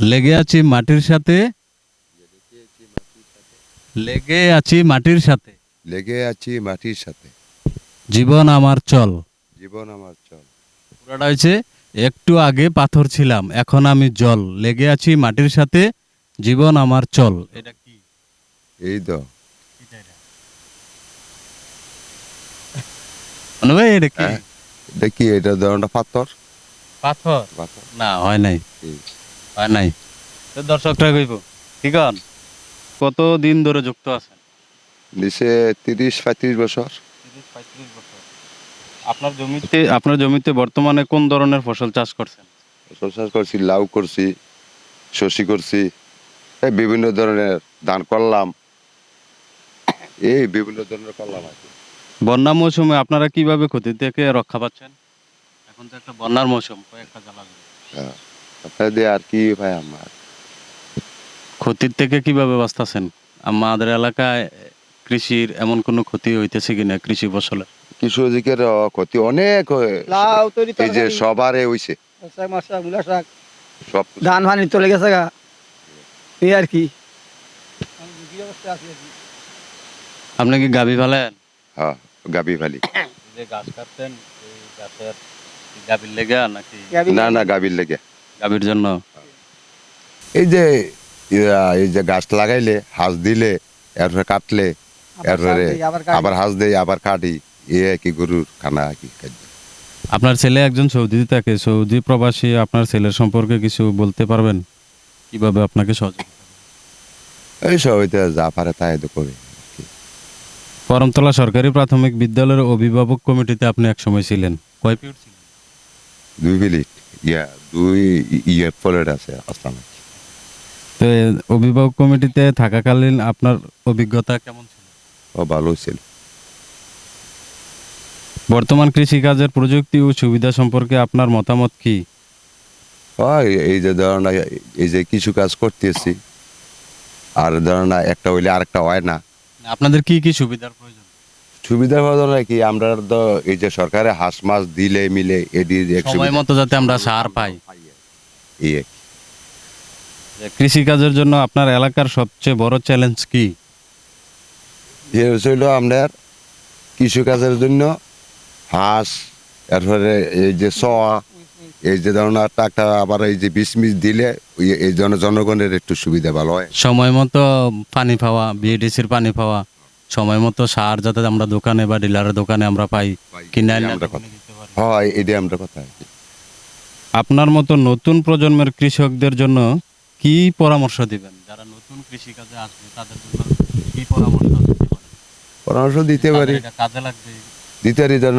লেগে আছি মাটির সাথে। লেগে আছি মাটির সাথে। লেগে আছি মাটির সাথে। জীবন আমার চল। জীবন আমার চল। পুরাটা হয়েছে একটু আগে পাথর ছিলাম এখন আমি জল। লেগে আছি মাটির সাথে জীবন আমার চল। এটা কি? এই তো। এটা কি? হ্যাঁ। দেখি এটা ধরনটা পাথর? পাথর? পাথর। না হয় নাই। হয় নাই? তো দর্শকরা কইব ঠিক আছে কত দিন ধরে যুক্ত আছেন? নিচে তিরিশ পঁয়ত্রিশ বছর। বছর। আপনার জমিতে আপনার জমিতে বর্তমানে কোন ধরনের ফসল চাষ করছেন? ফসল চাষ করছি লাউ করছি শশি করছি এই বিভিন্ন ধরনের ধান করলাম। এই বিভিন্ন ধরনের করলাম আর কি। বন্যা মৌসুমে আপনারা কীভাবে ক্ষতি থেকে রক্ষা পাচ্ছেন? এখন তো একটা বন্যার মৌসুম কয়েকটা জ্বালা হ্যাঁ। আপনাদের আর কি ভাই আমার? ক্ষতির থেকে কীভাবে বাঁচতেছেন? আমাদের এলাকায় কৃষির এমন কোনো ক্ষতি হইতেছে কিনা কৃষি ফসলে কৃষকের ক্ষতি অনেক এই যে সবারে হইছে। শাক মাছ শাক মূলা শাক। সব ধান ফানি চলে গেছে গা। এই আর কি। আপনি কি গাভী ফেলেন? হ্যাঁ গাবি ফালি। যে গাছ কাটতেন এই গাছের গাভীর লেগা নাকি? না না গাবির লেগে। গাভীর জন্য। এই যে এই যে গাছ লাগাইলে হাঁস দিলে এরপরে কাটলে এরপরে আবার হাঁস দেই আবার কাটি এ কি গরুর খানা কি খাদ্য। আপনার ছেলে একজন সৌদিতে থাকে সৌদি প্রবাসী আপনার ছেলের সম্পর্কে কিছু বলতে পারবেন? কীভাবে আপনাকে সহযোগিতা এই সব হইতে যা পারে তাই তো করে। করমতলা সরকারি প্রাথমিক বিদ্যালয়ের অভিভাবক কমিটিতে আপনি একসময় ছিলেন। কয় পিরিয়ড ছিলেন? দুই মিনিট ইয়া দুই ইয়ের আছে তো অভিভাবক কমিটিতে থাকাকালীন আপনার অভিজ্ঞতা কেমন ছিল? ও ভালো ছিল। বর্তমান কৃষিকাজের প্রযুক্তি ও সুবিধা সম্পর্কে আপনার মতামত কি? এই যে ধরো না এই যে কিছু কাজ করতেছি আর ধরো না একটা হইলে আরেকটা হয় না। আপনাদের কি কি সুবিধার প্রয়োজন? সুবিধা যায় কি আমরা তো এই যে সরকারে হাঁস মাছ দিলে মিলে এক সময় মতো যাতে আমরা সার পাই। এই এক। যে কৃষিকাজের জন্য আপনার এলাকার সবচেয়ে বড় চ্যালেঞ্জ কি? এ হইল আপনার কৃষিকাজের জন্য হাঁস এরপরে এই যে সোয়া এই যে ধরনের টাকা আবার এই যে বিষ মিস দিলে এই জন্য জনগণের একটু সুবিধা ভালো হয়। সময় মতো পানি পাওয়া বিএডিসির পানি পাওয়া সময় মতো সার যাতে আমরা দোকানে বা ডিলারের দোকানে আমরা পাই কিনে আনলে। দিতে পারি। হয় এটাই আমরা কথা আপনার মতো নতুন প্রজন্মের কৃষকদের জন্য কি পরামর্শ দিবেন? যারা নতুন কৃষিকাজে আসবে তাদের জন্য কি পরামর্শ পরামর্শ দিতে পারি। কাজে লাগবে? দিতে পারি যেন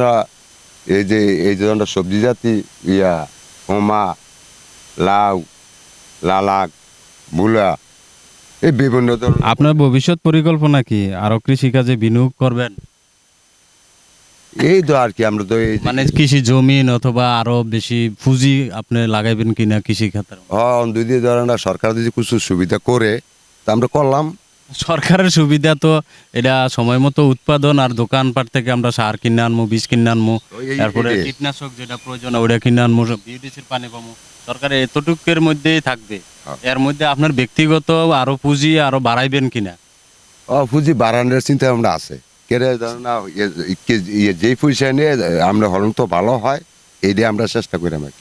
এই যে এই যে ধরনের সবজি জাতি ইয়া হোমা লাউ লালাক মূলা এই বিভিন্ন ধরনের আপনার ভবিষ্যৎ পরিকল্পনা কি? আরও কৃষিকাজে বিনিয়োগ করবেন? এই তো আর কি আমরা তো এই মানে কৃষি জমিন অথবা আরও বেশি পুঁজি আপনি লাগাইবেন কিনা কৃষি খাতে হ্যাঁ যদি ধরনের সরকার যদি কিছু সুবিধা করে তা আমরা করলাম। সরকারের সুবিধা তো এটা সময় মতো উৎপাদন আর দোকানপাট থেকে আমরা সার কিনে আনব বীজ কিনে আনব তারপরে কীটনাশক যেটা প্রয়োজন ওটা কিনে আনব বিউটিসির পানি পাবো সরকার এতটুকের মধ্যেই থাকবে। হ্যাঁ। এর মধ্যে আপনার ব্যক্তিগত আরও পুঁজি আরও বাড়াইবেন কিনা? ও পুঁজি বাড়ানোর চিন্তা আমরা আছে। ইয়ে যেই পয়সা নিয়ে আমরা হলন তো ভালো হয় এইটাই আমরা চেষ্টা করি আমাকে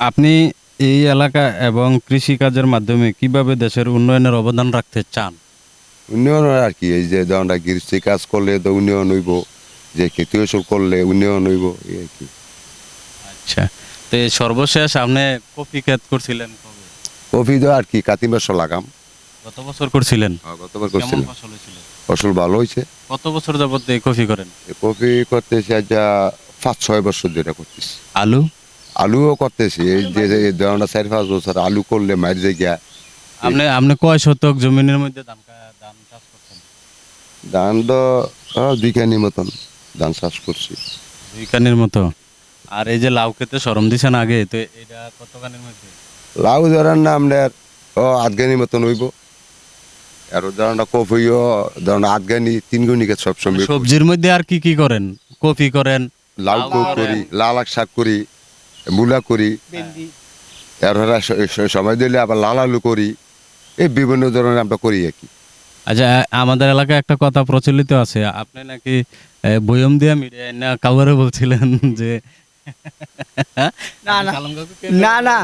আপনি এই এলাকা এবং কৃষিকাজের মাধ্যমে কীভাবে দেশের উন্নয়নের অবদান রাখতে চান? উন্নয়ন আর কি এই যে ধরনের কৃষি কাজ করলে তো উন্নয়ন হইব যে খেতি ফসল করলে উন্নয়ন হইব এই আর কি। আচ্ছা তো সর্বশেষ আপনি কফি ক্ষেত করছিলেন কবে? কফি তো আর কি কাতি মাস লাগাম। গত বছর করছিলেন? গতবার কেমন করছিলাম। ফসল ভালো হয়েছে। কত বছর যাবত এই কফি করেন? কফি করতেছি আজ পাঁচ ছয় বছর ধরে করতেছি। আলু? আলুও করতেছি এই যে ধরনের চার পাঁচ বছর আলু করলে মার জায়গা। আপনি আপনি কয় শতক জমিনের মধ্যে ধান কা- ধান চাষ করছেন মতন ধান চাষ করছি। দুই কানির মতো? আর এই যে লাউ খেতে সরম দিছেন আগে তো এটা কত কানির মধ্যে? লাউ ধরেন না আপনার ও আধগানি মতন হইব। আর ধরেন আধগানি তিন গুণিকে সবসময় সবজির মধ্যে আর কি কি করেন? কফি করেন? লাউ করি লাল শাক করি মূলা করি। সময় দিলে আবার লাল আলু করি। এই বিভিন্ন ধরনের আমরা করি আর কি। আচ্ছা আমাদের এলাকায় একটা কথা প্রচলিত আছে। আপনি নাকি বয়ম দিয়া মিডিয়ায় না কাউরে বলছিলেন যে না, না।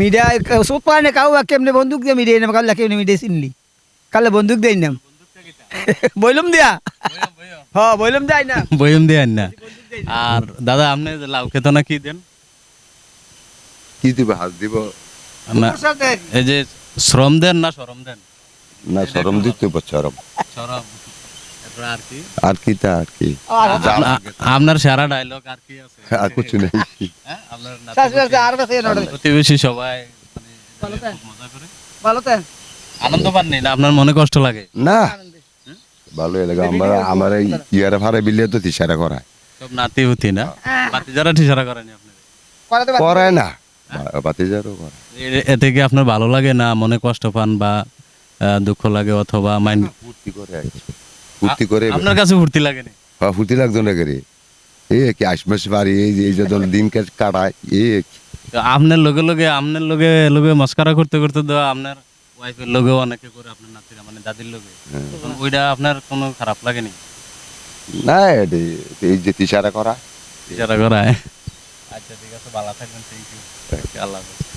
মিডিয়া সব পায় না কাউ কেমনে বন্দুক দিয়ে মিডিয়া নাম কালে কেমনে মিডিয়া চিনলি। কালে বন্দুক দেই নাম বইলুম দিয়া? বয়ম, বয়ম। হ বইলুম দেয় না বয়ম দিয়ে না আর দাদা আপনি যে লাউ খেত না কি দেন? কি দিব হাত দিব? না এই যে শ্রম দেন না শরম দেন? না সরম দিতে এরপর আর কি? তা আর কি? আপনার সারা ডায়লগ আর কি আছে? আর কিছু নেই। হ্যাঁ? প্রতিবেশী সবাই মানে ভালো ভালো আনন্দ পাননি না? আপনার মনে কষ্ট লাগে? না। ভালো এলাকা আমার আমার এই ইয়ারে ভাড়া বিলে তো তিসারা করা সব নাতি পুতি না বাতি যারা ঠিসারা করেনি আপনার করে না। বাতিজারও করে এতে কি আপনার ভালো লাগে না? মনে কষ্ট পান বা দুঃখ লাগে অথবা মাইন্ড ফুর্তি করে ফুর্তি করে আপনার কাছে ফুর্তি লাগেনি হ্যাঁ, ফুর্তি লাগতো না করে। এই কি আশমাস বাড়ি এই যে এই যে দিন কাটায় এই আপনার লগে লগে আপনার লগে লগে মস্কারা করতে করতে তো আপনার ওয়াইফের লগেও অনেকে করে আপনার নাতিরা মানে দাদির লগে। ওইটা আপনার কোনো খারাপ লাগেনি না? এই যে তিসারা করা। ইশারা করা আচ্ছা ঠিক আছে ভালো থাকবেন থ্যাংক ইউ আল্লাহ হাফেজ।